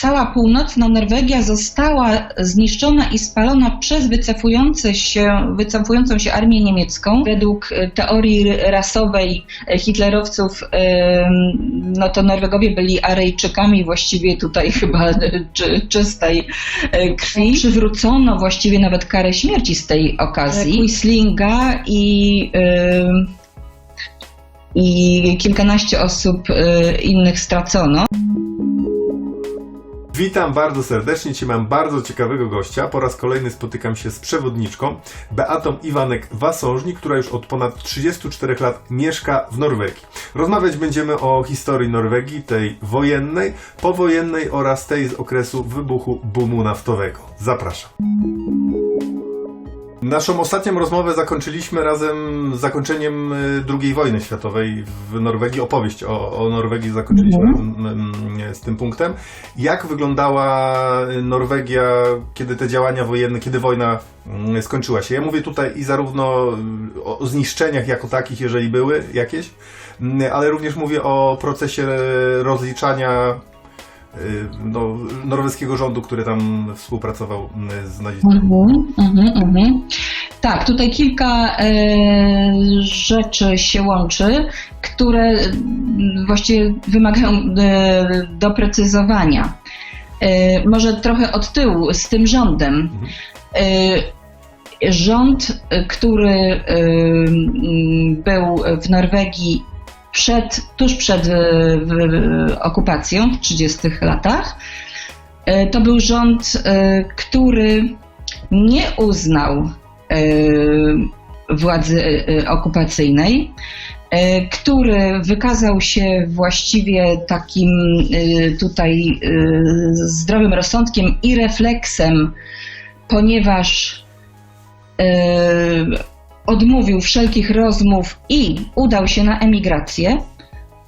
Cała północna Norwegia została zniszczona i spalona przez wycofujące się, wycofującą się armię niemiecką. Według e, teorii rasowej e, hitlerowców, em, no to Norwegowie byli Arejczykami właściwie tutaj chyba e, czy, czystej e, krwi. Przywrócono właściwie nawet karę śmierci z tej okazji. Quislinga i i kilkanaście osób e, innych stracono. Witam bardzo serdecznie. Dzisiaj mam bardzo ciekawego gościa. Po raz kolejny spotykam się z przewodniczką Beatą Iwanek-Wasążnik, która już od ponad 34 lat mieszka w Norwegii. Rozmawiać będziemy o historii Norwegii, tej wojennej, powojennej oraz tej z okresu wybuchu boomu naftowego. Zapraszam. Naszą ostatnią rozmowę zakończyliśmy razem z zakończeniem y, II wojny światowej w Norwegii. Opowieść o, o Norwegii zakończyliśmy mm, z tym punktem. Jak wyglądała Norwegia, kiedy te działania wojenne, kiedy wojna skończyła się? Ja mówię tutaj i zarówno y, o zniszczeniach jako takich, jeżeli były jakieś, ale również mówię o procesie rozliczania no, norweskiego rządu, który tam współpracował mm, z nazistami. Mhm, mhm, mhm. Tak, tutaj kilka e, rzeczy się łączy, które mm, właściwie wymagają e, doprecyzowania. E, może trochę od tyłu z tym rządem. E, rząd, który e, był w Norwegii przed, tuż przed e, okupacją w 30 latach, e, to był rząd, e, który nie uznał władzy okupacyjnej, który wykazał się właściwie takim tutaj zdrowym rozsądkiem i refleksem, ponieważ odmówił wszelkich rozmów i udał się na emigrację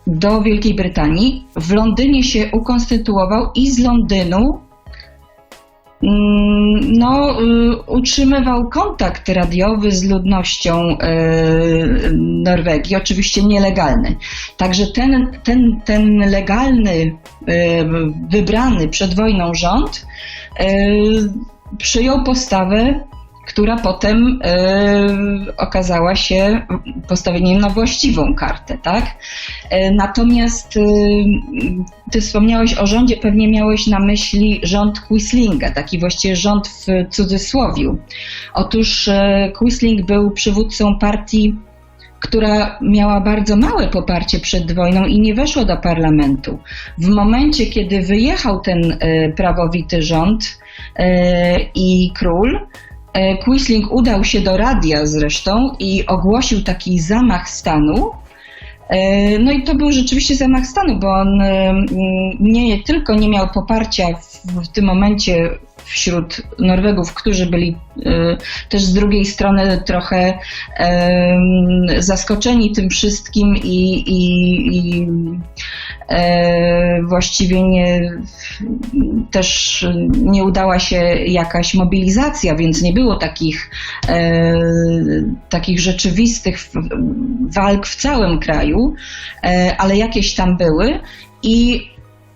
do Wielkiej Brytanii. W Londynie się ukonstytuował i z Londynu mm, no, y, utrzymywał kontakt radiowy z ludnością y, Norwegii, oczywiście nielegalny. Także ten, ten, ten legalny, y, wybrany przed wojną rząd przyjął postawę, która potem y, okazała się postawieniem na właściwą kartę, tak? E, Natomiast y, ty wspomniałeś o rządzie, pewnie miałeś na myśli rząd Quislinga, taki właściwie rząd w cudzysłowiu. Otóż e, Quisling był przywódcą partii, która miała bardzo małe poparcie przed wojną i nie weszła do parlamentu. W momencie, kiedy wyjechał ten e, prawowity rząd e, i król, e, Quisling udał się do radia zresztą i ogłosił taki zamach stanu. E, No i to był rzeczywiście zamach stanu, bo on e, nie tylko nie miał poparcia w, w tym momencie wśród Norwegów, którzy byli e, też z drugiej strony trochę zaskoczeni tym wszystkim i, i, i e, właściwie nie, też nie udała się jakaś mobilizacja, więc nie było takich, e, takich rzeczywistych walk w całym kraju, e, ale jakieś tam były i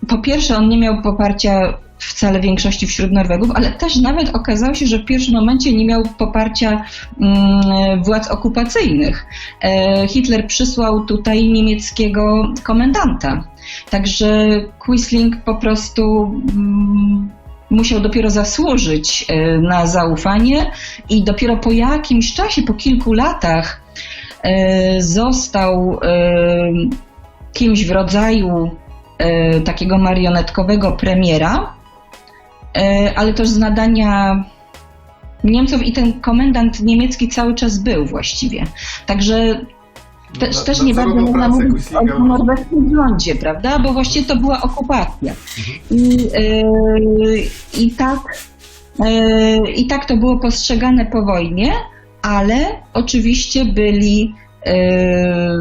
po pierwsze on nie miał poparcia wcale większości wśród Norwegów, ale też nawet okazało się, że w pierwszym momencie nie miał poparcia mm, władz okupacyjnych. E, Hitler przysłał tutaj niemieckiego komendanta. Także Quisling po prostu mm, musiał dopiero zasłużyć e, na zaufanie i dopiero po jakimś czasie, po kilku latach e, został kimś w rodzaju takiego marionetkowego premiera, ale też z nadania Niemców i ten komendant niemiecki cały czas był właściwie. Także też, Na- też nie bardzo można mówić o norweskim rządzie, prawda? Bo właściwie to była okupacja. I, e, i, tak, e, I tak to było postrzegane po wojnie, ale oczywiście byli, e,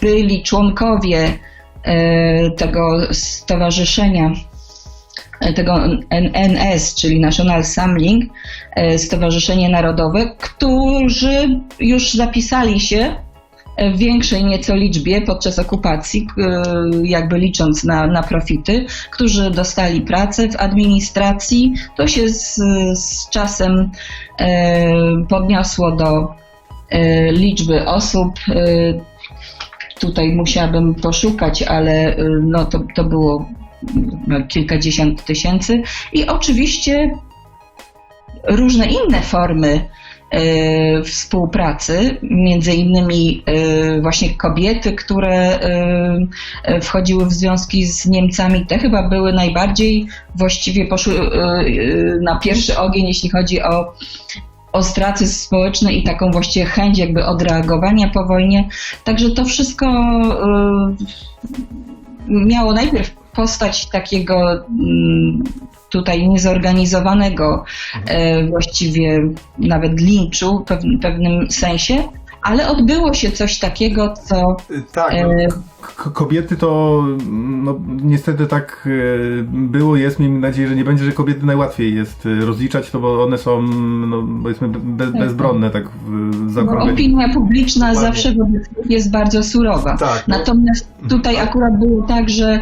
byli członkowie e, tego stowarzyszenia e, tego N- NS, czyli National Samling, e, Stowarzyszenie Narodowe, którzy już zapisali się e, w większej nieco liczbie podczas okupacji, e, jakby licząc na, na profity, którzy dostali pracę w administracji. To się z, z czasem e, podniosło do e, liczby osób. E, tutaj musiałabym poszukać, ale e, no, to, to było kilkadziesiąt tysięcy. I oczywiście różne inne formy e, współpracy, między innymi e, właśnie kobiety, które e, wchodziły w związki z Niemcami, te chyba były najbardziej właściwie poszły na pierwszy ogień, jeśli chodzi o ostracyzm społeczny i taką właściwie chęć jakby odreagowania po wojnie. Także to wszystko miało najpierw postać takiego mm, tutaj niezorganizowanego e, właściwie nawet linczu w pew- pewnym sensie, ale odbyło się coś takiego, co Y, Tak, no, E, k- kobiety to no, niestety tak e, było, jest. Miejmy nadzieję, że nie będzie, że kobiety najłatwiej jest e, rozliczać, to bo one są, no, powiedzmy, Tak. bezbronne tak w no, zaokrągleniu. opinia publiczna Dokładnie. zawsze jest bardzo surowa. Tak, no. Natomiast tutaj akurat było tak, że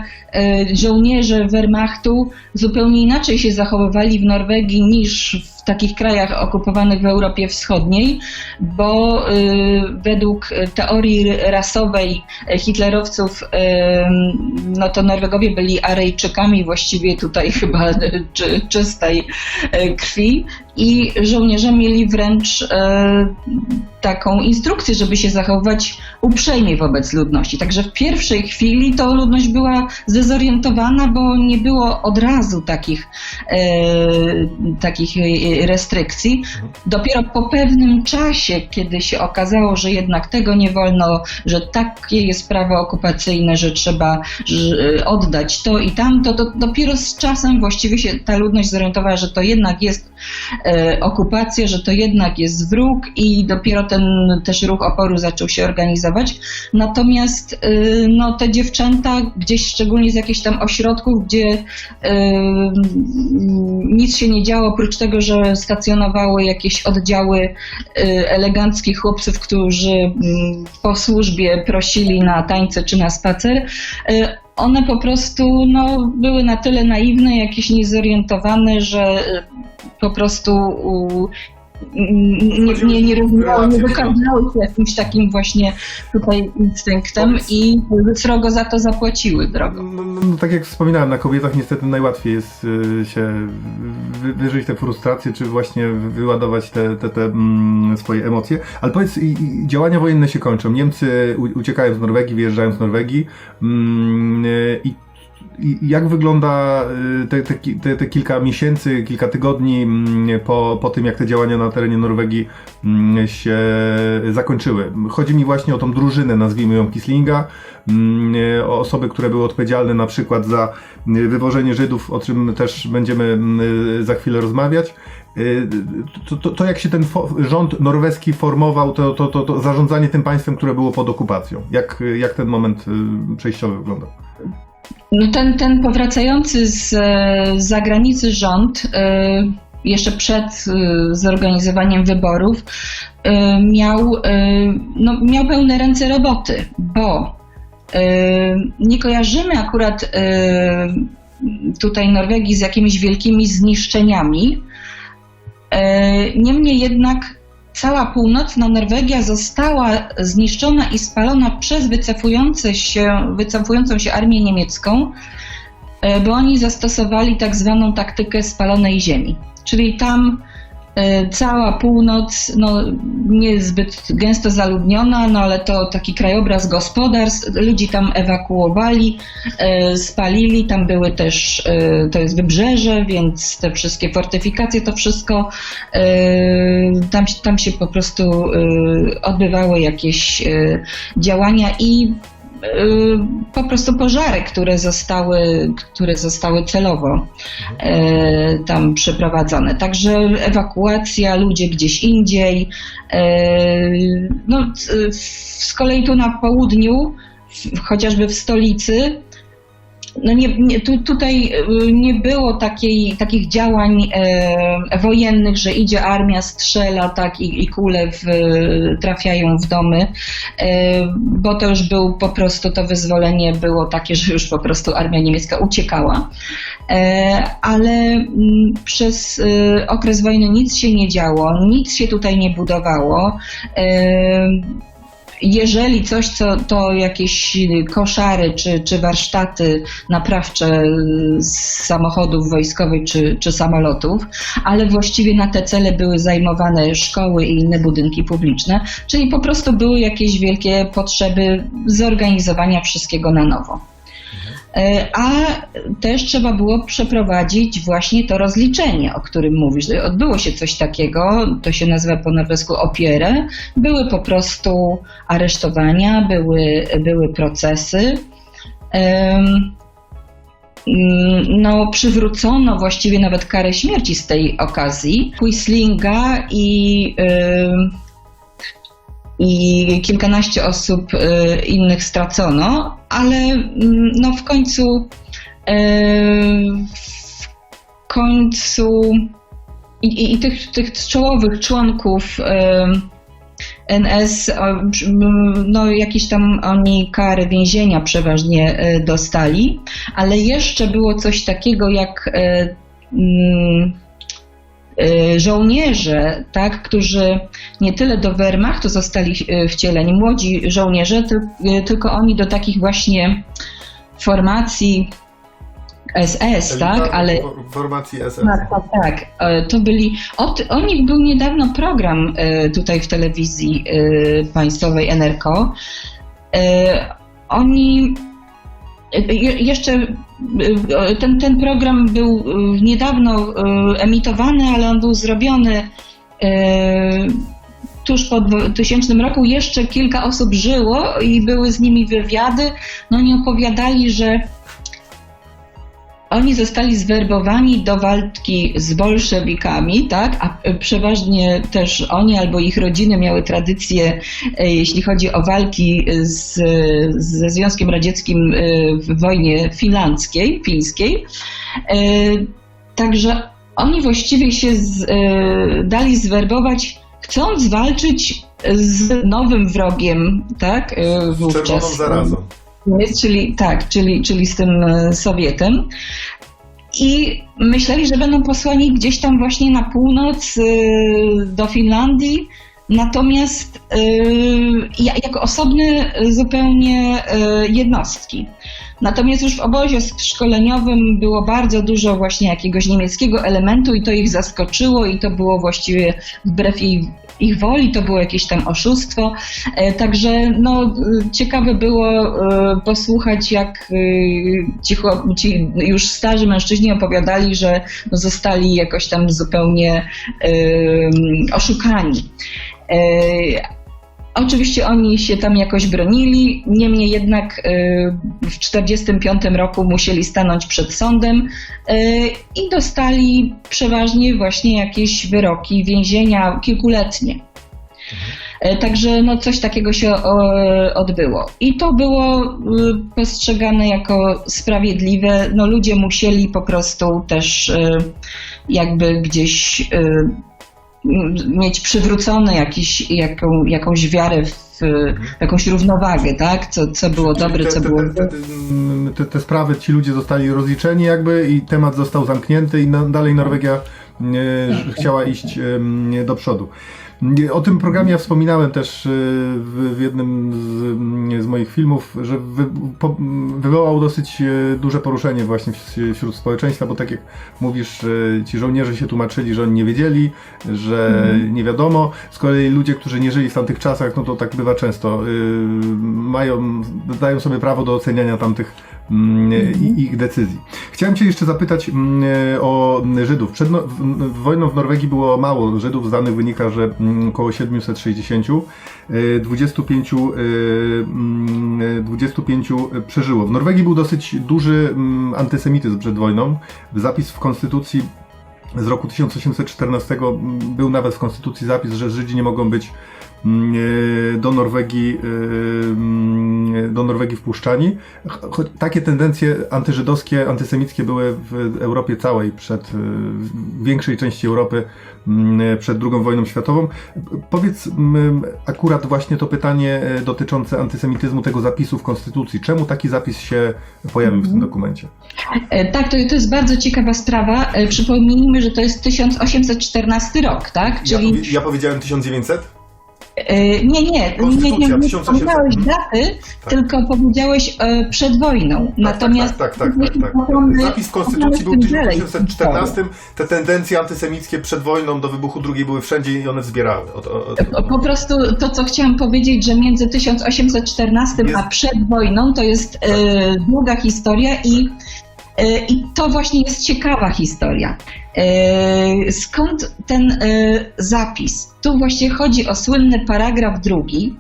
żołnierze Wehrmachtu zupełnie inaczej się zachowywali w Norwegii niż w takich krajach okupowanych w Europie Wschodniej, bo e, według teorii rasowej hitlerowców, e, no to Norwegowie byli Arejczykami właściwie tutaj chyba czy, czystej krwi i żołnierze mieli wręcz e, taką instrukcję, żeby się zachowywać uprzejmie wobec ludności. Także w pierwszej chwili to ludność była zdezorientowana, bo nie było od razu takich, e, takich e, restrykcji. Dopiero po pewnym czasie, kiedy się okazało, że jednak tego nie wolno, że takie jest prawo okupacyjne, że trzeba że, oddać to i tamto, to dopiero z czasem właściwie się ta ludność zorientowała, że to jednak jest e, okupacja, że to jednak jest wróg i dopiero ten też ruch oporu zaczął się organizować. Natomiast e, no, te dziewczęta gdzieś szczególnie z jakichś tam ośrodków, gdzie e, nic się nie działo, oprócz tego, że stacjonowały jakieś oddziały eleganckich chłopców, którzy mm, po służbie prosili na tańce czy na spacer, one po prostu no, były na tyle naiwne, jakieś niezorientowane, że e, po prostu nie, nie, nie nie wykazały się jakimś takim właśnie tutaj instynktem i srogo za to zapłaciły drogo. No, no, no, tak jak wspominałem, na kobietach niestety najłatwiej jest y, się wy, wyżyć te frustracje, czy właśnie wyładować te, te, te mm, swoje emocje. Ale powiedz, działania wojenne się kończą. Niemcy uciekają z Norwegii, wyjeżdżają z Norwegii mm, i i jak wygląda y, te, te, te, kilka miesięcy, kilka tygodni mm, po, po tym, jak te działania na terenie Norwegii mm, się zakończyły? Chodzi mi właśnie o tą drużynę, nazwijmy ją Kislinga, mm, o osoby, które były odpowiedzialne na przykład za y, wywożenie Żydów, o czym też będziemy za chwilę rozmawiać. Y, To, to, to jak się ten rząd norweski formował, to, to, to, to zarządzanie tym państwem, które było pod okupacją? Jak, jak ten moment y, przejściowy wyglądał? No ten, ten powracający z zagranicy rząd e, jeszcze przed zorganizowaniem wyborów miał, no, miał pełne ręce roboty, bo nie kojarzymy akurat tutaj Norwegii z jakimiś wielkimi zniszczeniami. E, Niemniej jednak cała północna Norwegia została zniszczona i spalona przez wycofujące się, wycofującą się armię niemiecką, e, bo oni zastosowali tak zwaną taktykę spalonej ziemi. Czyli tam cała północ, no niezbyt gęsto zaludniona, no ale to taki krajobraz gospodarstw, ludzi tam ewakuowali, e, spalili, tam były też, e, to jest wybrzeże, więc te wszystkie fortyfikacje, to wszystko, e, tam, tam się po prostu e, odbywały jakieś e, działania i e, po prostu pożary, które zostały, które zostały celowo e, tam przeprowadzone. Także ewakuacja, ludzie gdzieś indziej. E, no, z kolei tu na południu, chociażby w stolicy, no nie, nie, tu, tutaj y, nie było takiej, takich działań e, wojennych, że idzie armia, strzela tak i, i kule w, trafiają w domy, e, bo to już był po prostu, to wyzwolenie było takie, że już po prostu armia niemiecka uciekała. E, ale mm, przez e, okres wojny nic się nie działo, nic się tutaj nie budowało. Jeżeli coś, co, to jakieś koszary czy, czy warsztaty naprawcze z samochodów wojskowych czy, czy samolotów, ale właściwie na te cele były zajmowane szkoły i inne budynki publiczne, czyli po prostu były jakieś wielkie potrzeby zorganizowania wszystkiego na nowo. E, A też trzeba było przeprowadzić właśnie to rozliczenie, o którym mówisz. Odbyło się coś takiego, to się nazywa po norwesku opierę. Były po prostu aresztowania, były, były procesy. No, przywrócono właściwie nawet karę śmierci z tej okazji. Quislinga i i kilkanaście osób y, innych stracono, ale mm, no w końcu y, w końcu i, i, tych, tych czołowych członków y, NS, o, przy- m, no jakieś tam oni kary więzienia przeważnie dostali, ale jeszcze było coś takiego jak mm, żołnierze, tak, którzy nie tyle do Wehrmachtu zostali y, wcieleni, młodzi żołnierze, y, tylko oni do takich właśnie formacji SS, tak, ale formacji SS. tak, tak, tak. To byli. O, o nich był niedawno program tutaj w telewizji państwowej NRK. Oni. Je- Jeszcze e, ten, ten program był e, niedawno e, emitowany, ale on był zrobiony tuż po 2000 roku. Jeszcze kilka osób żyło i były z nimi wywiady. No oni opowiadali, że oni zostali zwerbowani do walki z bolszewikami, tak? A e, przeważnie też oni albo ich rodziny miały tradycję, e, jeśli chodzi o walki z, ze Związkiem Radzieckim e, w wojnie finlandzkiej, fińskiej. Także oni właściwie się z, dali zwerbować, chcąc walczyć z nowym wrogiem, tak? Z czerwoną Wówczas. zarazą. Czyli tak, czyli, czyli z tym e, Sowietem. I myśleli, że będą posłani gdzieś tam właśnie na północ e, do Finlandii, natomiast e, ja- jako osobne zupełnie jednostki. Natomiast już w obozie szkoleniowym było bardzo dużo właśnie jakiegoś niemieckiego elementu i to ich zaskoczyło i to było właściwie wbrew ich, ich woli, to było jakieś tam oszustwo. E, Także no, e, ciekawe było e, posłuchać, jak ci, ci już starzy mężczyźni opowiadali, że zostali jakoś tam zupełnie oszukani. Oczywiście oni się tam jakoś bronili, niemniej jednak e, w 1945 roku musieli stanąć przed sądem e, i dostali przeważnie właśnie jakieś wyroki więzienia kilkuletnie. E, Także no, coś takiego się odbyło. I to było y, postrzegane jako sprawiedliwe. No, ludzie musieli po prostu też y, jakby gdzieś y, mieć przywrócone jakiś, jaką, jakąś wiarę w y, jakąś równowagę, tak? Co, co było dobre, te, co było te, te, te, sprawy, ci ludzie zostali rozliczeni jakby i temat został zamknięty i na, dalej Norwegia e, chciała iść e, do przodu. O tym programie ja wspominałem też e, w, jednym z, z moich filmów, że wy, po, wywołał dosyć e, duże poruszenie właśnie wś- wśród społeczeństwa, bo tak jak mówisz, e, ci żołnierze się tłumaczyli, że oni nie wiedzieli, że nie wiadomo. Z kolei ludzie, którzy nie żyli w tamtych czasach, no to tak bywa często, y, mają, dają sobie prawo do oceniania tamtych mm, ich decyzji. Chciałem Cię jeszcze zapytać mm, o Żydów. Przed no, wojną w Norwegii było mało Żydów, z danych wynika, że mm, około 760. y, 25, y, mm, 25 przeżyło. W Norwegii był dosyć duży mm, antysemityzm przed wojną. Zapis w konstytucji z roku 1814 był nawet w konstytucji zapis, że Żydzi nie mogą być mm, do Norwegii, e, mm, do Norwegii wpuszczani. Choć takie tendencje antyżydowskie, antysemickie były w Europie całej, przed, e, w większej części Europy mm, przed II wojną światową. Powiedz mm, akurat właśnie to pytanie e, dotyczące antysemityzmu, tego zapisu w Konstytucji. Czemu taki zapis się pojawił w tym dokumencie? E, Tak, to, to jest bardzo ciekawa sprawa. E, Przypomnijmy, że to jest 1814 rok, tak? Ja, Czyli powie- ja powiedziałem 1900? E, nie, nie, nie, nie, nie, nie 1800. powiedziałeś Mhm. daty, Tak. tylko powiedziałeś e, przed wojną. Natomiast tak, tak, tak, tak, tak, tak. Zapis w Konstytucji był w mamy dalej 1814. Te tendencje antysemickie przed wojną do wybuchu II były wszędzie i one wzbierały. Po prostu to, co chciałam powiedzieć, że między 1814 a przed wojną to jest e, długa historia i, e, i to właśnie jest ciekawa historia. E, skąd ten e, zapis? Tu właśnie chodzi o słynny paragraf drugi,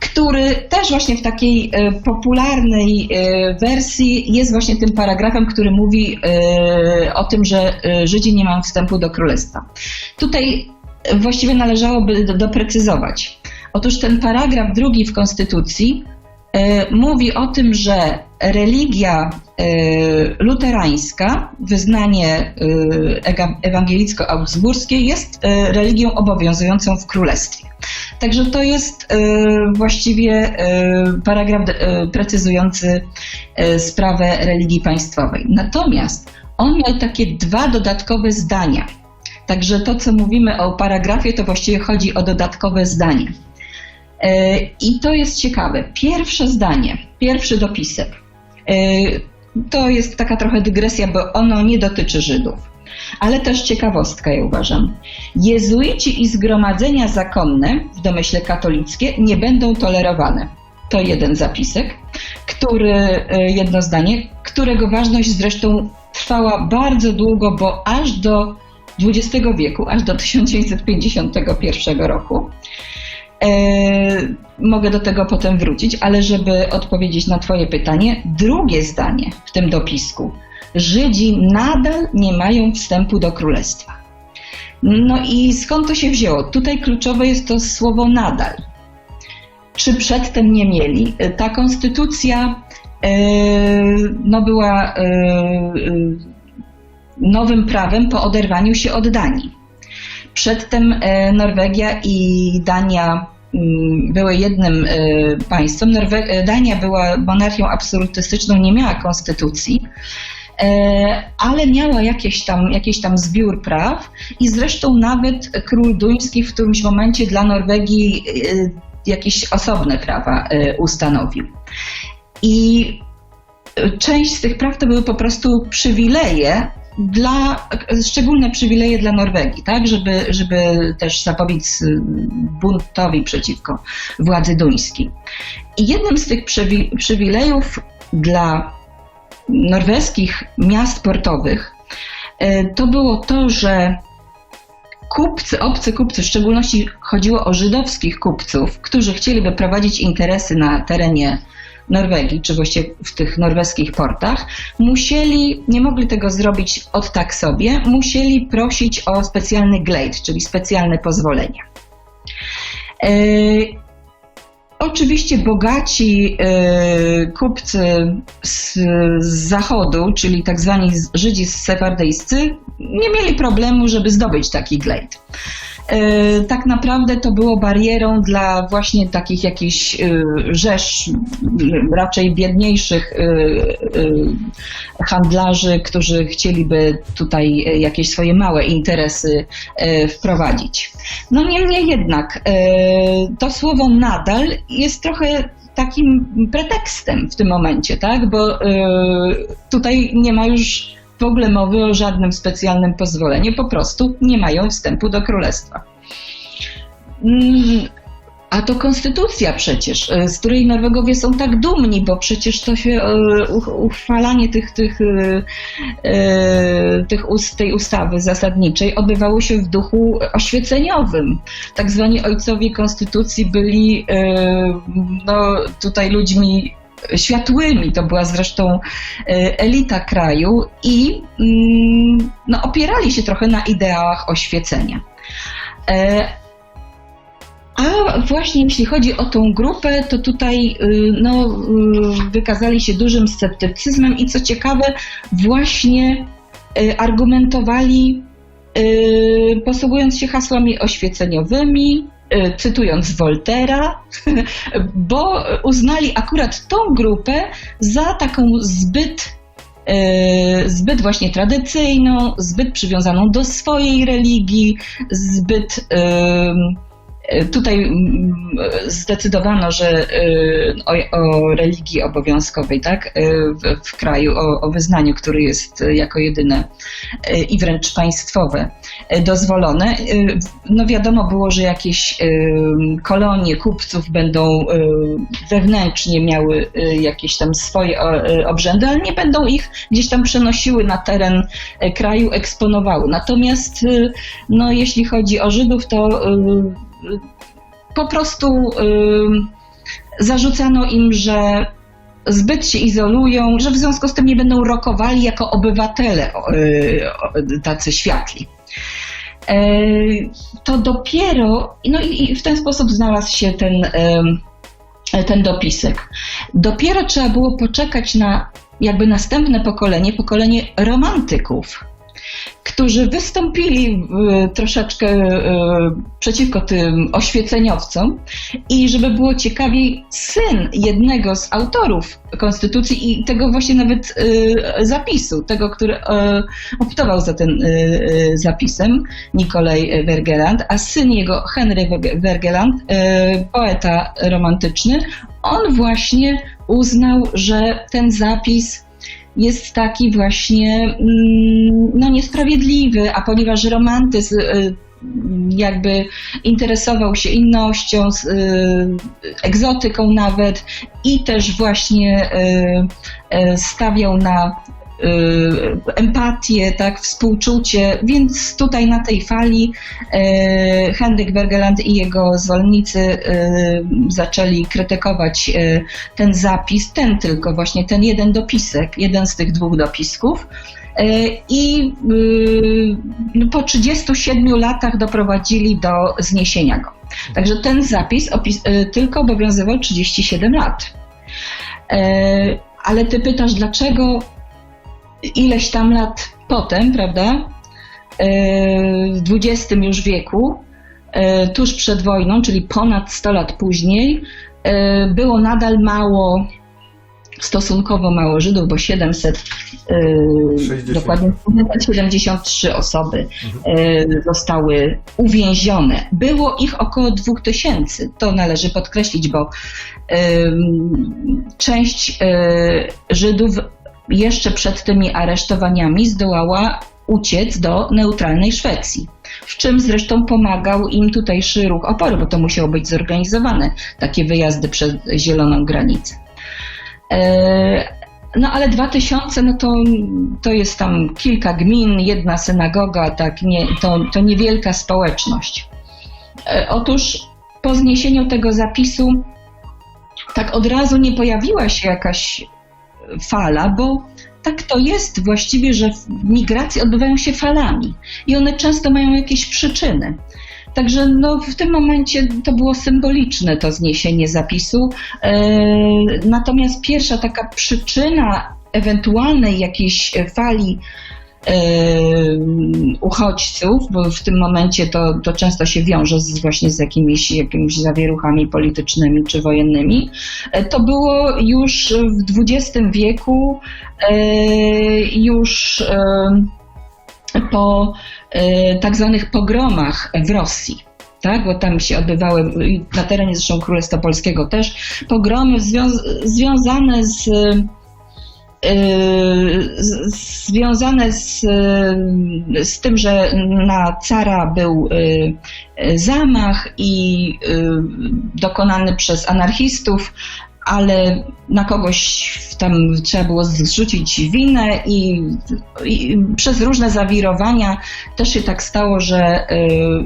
który też właśnie w takiej e, popularnej e, wersji jest właśnie tym paragrafem, który mówi e, o tym, że e, Żydzi nie mają wstępu do królestwa. Tutaj właściwie należałoby do- doprecyzować. Otóż ten paragraf drugi w Konstytucji e, mówi o tym, że religia e, luterańska, wyznanie e, ewangelicko-augsburskie jest e, religią obowiązującą w królestwie. Także to jest e, właściwie e, paragraf e, precyzujący e, sprawę religii państwowej. Natomiast on miał takie dwa dodatkowe zdania. Także to, co mówimy o paragrafie, to właściwie chodzi o dodatkowe zdanie. E, I to jest ciekawe. Pierwsze zdanie, pierwszy dopisek, e, to jest taka trochę dygresja, bo ono nie dotyczy Żydów, ale też ciekawostka, ja uważam. Jezuici i zgromadzenia zakonne w domyśle katolickie nie będą tolerowane. To jeden zapisek, który, e, jedno zdanie, którego ważność zresztą trwała bardzo długo, bo aż do XX wieku, aż do 1951 roku. E, mogę do tego potem wrócić, ale żeby odpowiedzieć na Twoje pytanie, drugie zdanie w tym dopisku. Żydzi nadal nie mają wstępu do królestwa. No i skąd to się wzięło? Tutaj kluczowe jest to słowo nadal. Czy przedtem nie mieli? E, Ta konstytucja e, no, była nowym prawem po oderwaniu się od Danii. Przedtem Norwegia i Dania były jednym e, państwem. Norwe- e, Dania była monarchią absolutystyczną, nie miała konstytucji, e, ale miała jakieś tam, jakiś tam zbiór praw i zresztą nawet król duński w którymś momencie dla Norwegii jakieś osobne prawa ustanowił. I część z tych praw to były po prostu przywileje dla, szczególne przywileje dla Norwegii, tak, żeby, żeby też zapobiec y, buntowi przeciwko władzy duńskiej. I jednym z tych przywi- przywilejów dla norweskich miast portowych y, to było to, że kupcy, obcy kupcy, w szczególności chodziło o żydowskich kupców, którzy chcieliby prowadzić interesy na terenie Norwegii, czy właściwie w tych norweskich portach, musieli, nie mogli tego zrobić od tak sobie, musieli prosić o specjalny glade, czyli specjalne pozwolenie. E, Oczywiście bogaci e, kupcy z, z zachodu, czyli tak zwani Żydzi sefardyjscy, nie mieli problemu, żeby zdobyć taki glade. E, tak naprawdę to było barierą dla właśnie takich jakichś e, rzesz raczej biedniejszych e, handlarzy, którzy chcieliby tutaj jakieś swoje małe interesy wprowadzić. No niemniej jednak to słowo nadal jest trochę takim pretekstem w tym momencie, tak? Bo tutaj nie ma już w ogóle mowy o żadnym specjalnym pozwoleniu, po prostu nie mają wstępu do królestwa. Mm, A to konstytucja przecież, e, z której Norwegowie są tak dumni, bo przecież to się e, uch- uchwalanie tych, tych, e, tych ust, tej ustawy zasadniczej odbywało się w duchu oświeceniowym. Tak zwani ojcowie konstytucji byli no, tutaj ludźmi światłymi, to była zresztą e, elita kraju i mm, no, opierali się trochę na ideałach oświecenia. E, A właśnie jeśli chodzi o tą grupę, to tutaj y, no, y, wykazali się dużym sceptycyzmem i co ciekawe, właśnie y, argumentowali posługując się hasłami oświeceniowymi, cytując Woltera, bo uznali akurat tą grupę za taką zbyt y, zbyt właśnie tradycyjną, zbyt przywiązaną do swojej religii, zbyt y, Tutaj mm, zdecydowano, że y, o, o religii obowiązkowej, tak, y, w, w kraju, o, o wyznaniu, który jest jako jedyne y, i wręcz państwowe dozwolone. No wiadomo było, że jakieś kolonie kupców będą wewnętrznie miały jakieś tam swoje obrzędy, ale nie będą ich gdzieś tam przenosiły na teren kraju, eksponowały. Natomiast no, jeśli chodzi o Żydów, to po prostu zarzucano im, że zbyt się izolują, że w związku z tym nie będą rokowali jako obywatele y, tacy światli. E, To dopiero, no i w ten sposób znalazł się ten, ten dopisek. Dopiero trzeba było poczekać na jakby następne pokolenie, pokolenie romantyków, którzy wystąpili y, troszeczkę y, przeciwko tym oświeceniowcom i żeby było ciekawiej, syn jednego z autorów konstytucji i tego właśnie nawet y, zapisu, tego, który optował za y, zapisem, Nikolaj Wergeland, a syn jego, Henry Wergeland, poeta romantyczny, on właśnie uznał, że ten zapis jest taki właśnie mm, no, niesprawiedliwy, a ponieważ romantyzm y, jakby interesował się innością, y, egzotyką nawet i też właśnie y, stawiał na empatię, tak, współczucie, więc tutaj na tej fali y, Henryk Bergeland i jego zwolennicy y, zaczęli krytykować y, ten zapis, ten tylko właśnie, ten jeden dopisek, jeden z tych dwóch dopisków. Y, I y, po 37 latach doprowadzili do zniesienia go. Także ten zapis y, tylko obowiązywał 37 lat. Y, Ale ty pytasz, dlaczego ileś tam lat potem, prawda? y, W XX już wieku, y, tuż przed wojną, czyli ponad 100 lat później, y, było nadal mało stosunkowo mało Żydów, bo 700, y, 60. dokładnie 773 osoby y, zostały uwięzione. Było ich około 2000, to należy podkreślić, bo część Żydów jeszcze przed tymi aresztowaniami zdołała uciec do neutralnej Szwecji. W czym zresztą pomagał im tutejszy ruch oporu, bo to musiało być zorganizowane, takie wyjazdy przez zieloną granicę. E, No ale 2000 no to, to jest tam kilka gmin, jedna synagoga, tak, nie, to, to niewielka społeczność. E, Otóż po zniesieniu tego zapisu tak od razu nie pojawiła się jakaś fala, bo tak to jest właściwie, że migracje odbywają się falami i one często mają jakieś przyczyny. Także no, w tym momencie to było symboliczne to zniesienie zapisu. E, natomiast pierwsza taka przyczyna ewentualnej jakiejś fali uchodźców, bo w tym momencie to, to często się wiąże z, właśnie z jakimiś, jakimiś zawieruchami politycznymi czy wojennymi, e, to było już w XX wieku, e, już e, po tak zwanych pogromach w Rosji. Tak, bo tam się odbywały, na terenie zresztą Królestwa Polskiego też, pogromy zwią- związane z, związane z, e, z tym, że na cara był e, zamach i dokonany przez anarchistów, ale na kogoś tam trzeba było zrzucić winę i, i przez różne zawirowania też się tak stało, że e,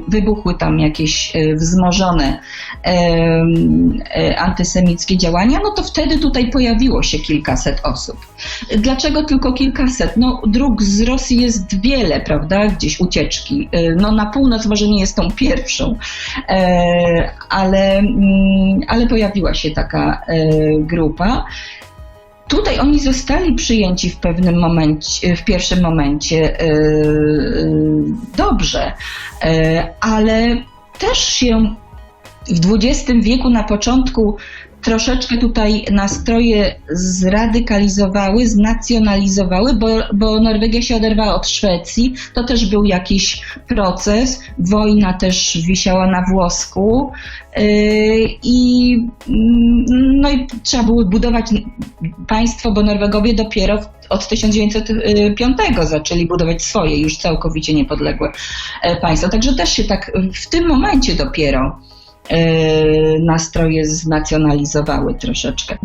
wybuchły tam jakieś e, wzmożone e, antysemickie działania, no to wtedy tutaj pojawiło się kilkaset osób. Dlaczego tylko kilkaset? No dróg z Rosji jest wiele, prawda? Gdzieś ucieczki. No na północ może nie jest tą pierwszą, ale, mm, ale pojawiła się taka grupa. Tutaj oni zostali przyjęci w pewnym momencie, w pierwszym momencie e, dobrze, e, ale też się w XX wieku na początku troszeczkę tutaj nastroje zradykalizowały, znacjonalizowały, bo, bo Norwegia się oderwała od Szwecji. To też był jakiś proces. Wojna też wisiała na włosku. Yy, I, mm, no i trzeba było budować państwo, bo Norwegowie dopiero od 1905 zaczęli budować swoje już całkowicie niepodległe e, państwo. Także też się tak w tym momencie dopiero nastroje znacjonalizowały troszeczkę.